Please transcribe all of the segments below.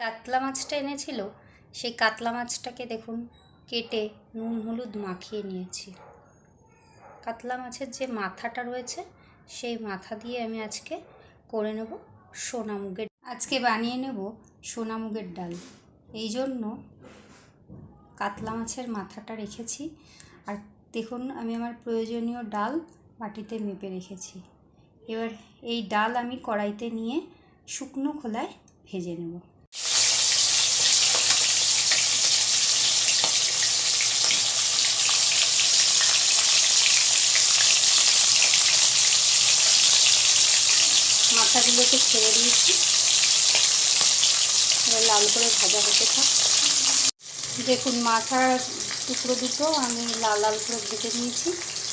কাতলা মাছটা এনেছিল, সেই কাতলা মাছটাকে দেখুন কেটে নুন, হলুদ মাখিয়ে নিয়েছি। কাতলা মাছের যে মাথাটা রয়েছে, সেই মাথা দিয়ে আমি আজকে করে নেব সোনা মুগের আজকে বানিয়ে নেব সোনা মুগের ডাল। এই জন্য কাতলা মাছের মাথাটা রেখেছি। আর দেখুন, আমি আমার প্রয়োজনীয় ডাল বাটিতে মেপে রেখেছি। এবার এই ডাল আমি কড়াইতে নিয়ে শুকনো খোলায় ভেজে নেব। মাথাগুলোকে ছেড়ে দিয়েছি। এবার লাল করে ভাজা হতে থাক। দেখুন, মাথার টুকরো দুটো আমি লাল লাল করে ভেজে নিয়েছি।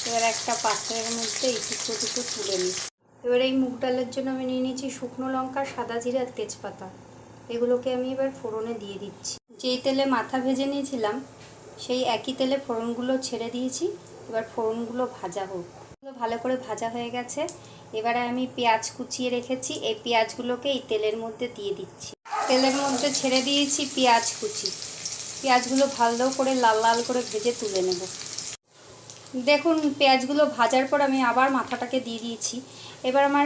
এবার একটা পাত্রের মধ্যে এই টুকরো দুটো তুলে নিই। এবার এই মুগ ডালের জন্য আমি নিয়ে নিয়েছি শুকনো লঙ্কা, সাদা জিরা তেজপাতা। এগুলোকে আমি এবার ফোড়নে দিয়ে দিচ্ছি। যেই তেলে মাথা ভেজে নিয়েছিলাম, সেই একই তেলে ফোড়নগুলো ছেড়ে দিয়েছি। এবার ফোড়নগুলো ভাজা হোক। ভালো করে ভাজা হয়ে গেছে। এবারে আমি পেঁয়াজ কুচিয়ে রেখেছি। এই পেঁয়াজগুলোকে এই তেলের মধ্যে দিয়ে দিচ্ছি। তেলের মধ্যে ছেড়ে দিয়েছি পেঁয়াজ কুচি। পেঁয়াজগুলো ভালো করে লাল লাল করে ভেজে তুলে নেব। দেখুন, পেঁয়াজগুলো ভাজার পর আমি আবার মাথাটাকে দিয়ে দিয়েছি। এবার আমার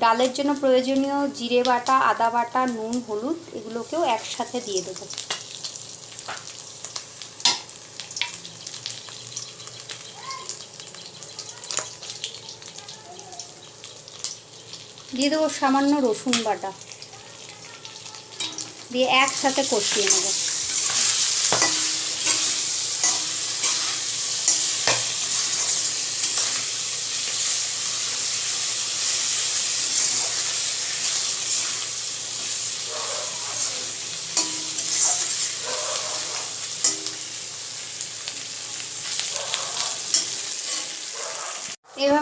ডালের জন্য প্রয়োজনীয় জিরে বাটা, আদা বাটা, নুন, হলুদ এগুলোকেও একসাথে দিয়ে দেবো। দিয়ে দেবো সামান্য রসুন বাটা। দিয়ে একসাথে কষিয়ে নেব।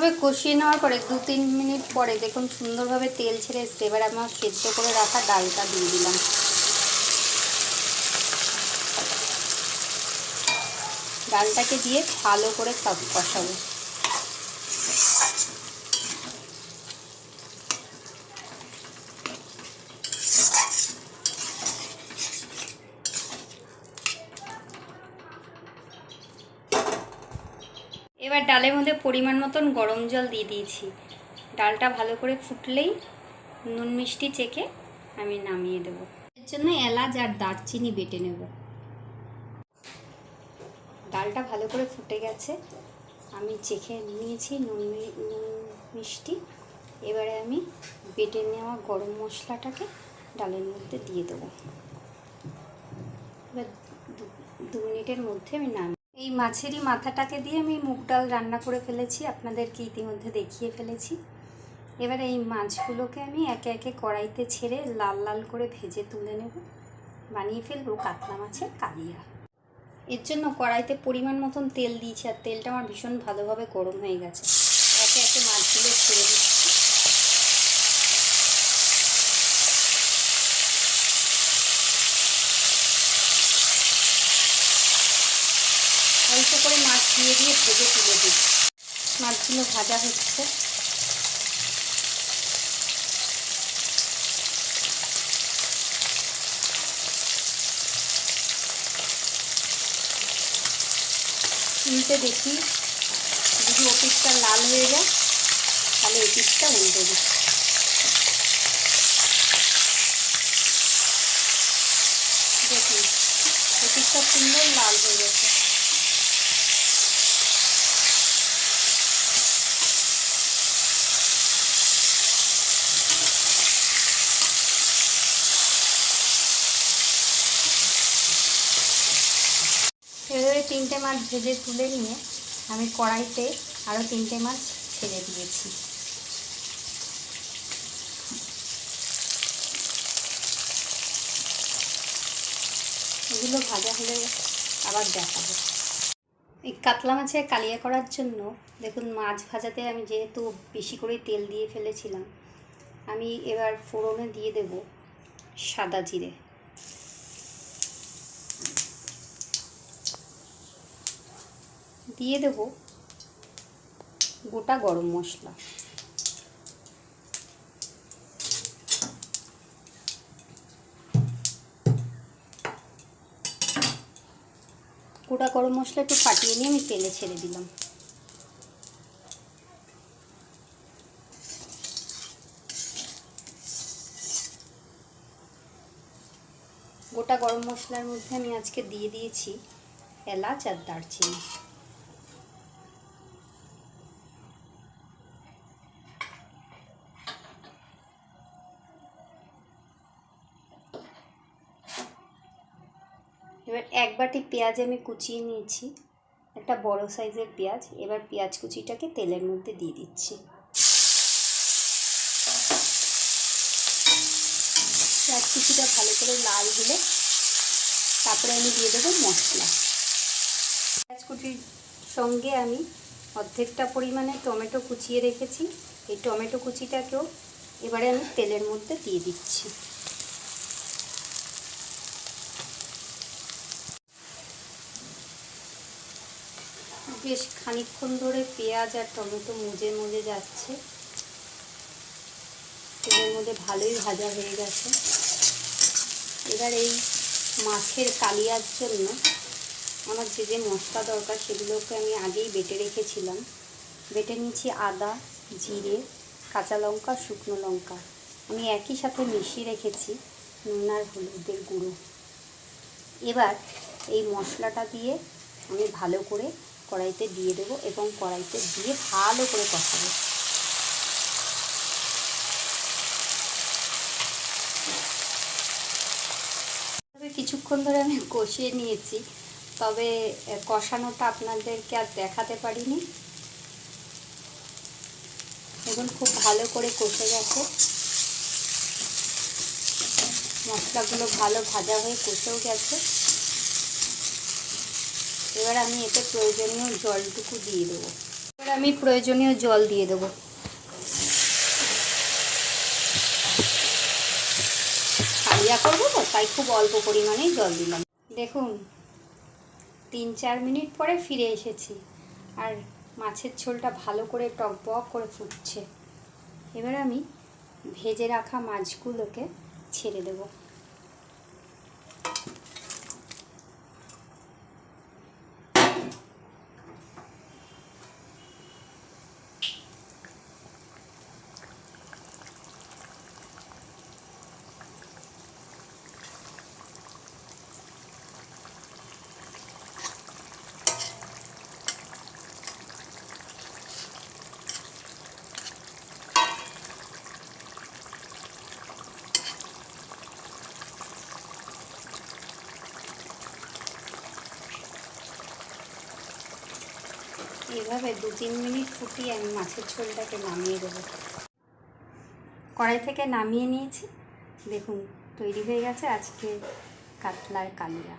এভাবে কষিয়ে নেওয়ার পরে দু তিন মিনিট পরে দেখুন সুন্দরভাবে তেল ছেড়ে এসছে। এবার আমার সেদ্ধ করে রাখা ডালটা দিয়ে দিলাম। ডালটাকে দিয়ে ভালো করে কষাবো। এবার ডালের মধ্যে পরিমাণ মতন গরম জল দিয়ে দিয়েছি। ডালটা ভালো করে ফুটলেই নুন মিষ্টি চেখে আমি নামিয়ে দেবো। এর জন্য এলাচ আর দারচিনি বেটে নেব। ডালটা ভালো করে ফুটে গেছে। আমি চেখে নিয়েছি নুন নুন মিষ্টি। এবারে আমি বেটে নেওয়া গরম মশলাটাকে ডালের মধ্যে দিয়ে দেবো। এবার দু মিনিটের মধ্যে আমি নামি এই মাছেরই মাথাটাকে দিয়ে আমি মুগ ডাল রান্না করে ফেলেছি, আপনাদেরকে ইতিমধ্যে দেখিয়ে ফেলেছি। এবার এই মাছগুলোকে আমি একে একে কড়াইতে ছেড়ে লাল লাল করে ভেজে তুলে নেব। বানিয়ে ফেলব কাতলা মাছের কালিয়া। এর জন্য কড়াইতে পরিমাণ মতন তেল দিয়েছি, আর তেলটা আমার ভীষণ ভালোভাবে গরম হয়ে গেছে। একে একে মাছগুলো ছেড়ে দিচ্ছি অল্প করে মাছ দিয়ে দিয়ে ভেজে তুলে দিই। মাছগুলো ভাজা হচ্ছে। উল্টে দেখি, যদি ও পিসটা লাল হয়ে যায়, তাহলে এই পিসটা উল্টে দিই। দেখুন এই পিসটা সুন্দর লাল হয়ে গেছে। এভাবে তিনটে মাছ ভেজে তুলে নিয়ে আমি কড়াইতে আরও তিনটে মাছ ছেড়ে দিয়েছি। এগুলো ভাজা হলে আবার দেখাবো। এই কাতলা মাছের কালিয়া করার জন্য দেখুন মাছ ভাজাতে আমি যেহেতু বেশি করে তেল দিয়ে ফেলেছিলাম, আমি এবার ফোড়নে দিয়ে দেব সাদা জিরে। দিয়ে দেব গোটা গরম মশলা। গোটা গরম মশলা একটু ফাটিয়ে নিয়ে আমি তেলে ছেড়ে দিলাম। গোটা গরম মশলার মধ্যে আমি আজকে দিয়ে দিয়েছি এলাচ আর দারচিনি। এবার এক বাটি পেঁয়াজ আমি কুচিয়ে নিয়েছি, একটা বড় সাইজের পেঁয়াজ। এবার পেঁয়াজ কুচিটাকে তেলের মধ্যে দিয়ে দিচ্ছি। পেঁয়াজ কুচিটা ভালো করে লাল হলে তারপরে আমি দিয়ে দেবো মশলা। পেঁয়াজ কুচির সঙ্গে আমি অর্ধেকটা পরিমাণে টমেটো কুচিয়ে রেখেছি। এই টমেটো কুচিটাকেও এবারে আমি তেলের মধ্যে দিয়ে দিচ্ছি। বেশ খানিকক্ষণ ধরে পেঁয়াজ আর টমেটো মুজে মুজে যাচ্ছে। তেলের মধ্যে ভালোই ভাজা হয়ে গেছে। এবার এই মাছের কালিয়ার জন্য আমার যে যে মশলা দরকার সেগুলোকে আমি আগেই বেটে রেখেছিলাম। বেটে নিয়েছি আদা, জিরে, কাঁচা লঙ্কা, শুকনো লঙ্কা। আমি একই সাথে মিশিয়ে রেখেছি নুন আর হলুদের গুঁড়ো। এবার এই মশলাটা দিয়ে আমি ভালো করে কড়াইতে দিয়ে দেবো এবং কড়াইতে দিয়ে ভালো করে কষাবো। কিছুক্ষণ ধরে আমি কষিয়ে নিয়েছি, তবে কষানোটা আপনাদেরকে আর দেখাতে পারিনি। এখন খুব ভালো করে কষে গেছে। মশলাগুলো ভালো ভাজা হয়ে কষেও গেছে। এবার আমি এতে প্রয়োজনীয় জলটুকু দিয়ে দেবো। এবার আমি প্রয়োজনীয় জল দিয়ে দেবো। কালিয়া করব তো, তাই খুব অল্প পরিমাণেই জল দিলাম। দেখুন, তিন চার মিনিট পরে ফিরে এসেছি। আর মাছের ঝোলটা ভালো করে টক বক করে ফুটছে। এবার আমি ভেজে রাখা মাছগুলোকে ছেড়ে দেবো। এইভাবে দু তিন মিনিট ফুটিয়ে আমি মাছের ঝোলটাকে নামিয়ে দেবো। কড়াই থেকে নামিয়ে নিয়েছি। দেখুন, তৈরি হয়ে গেছে আজকে কাতলার কালিয়া।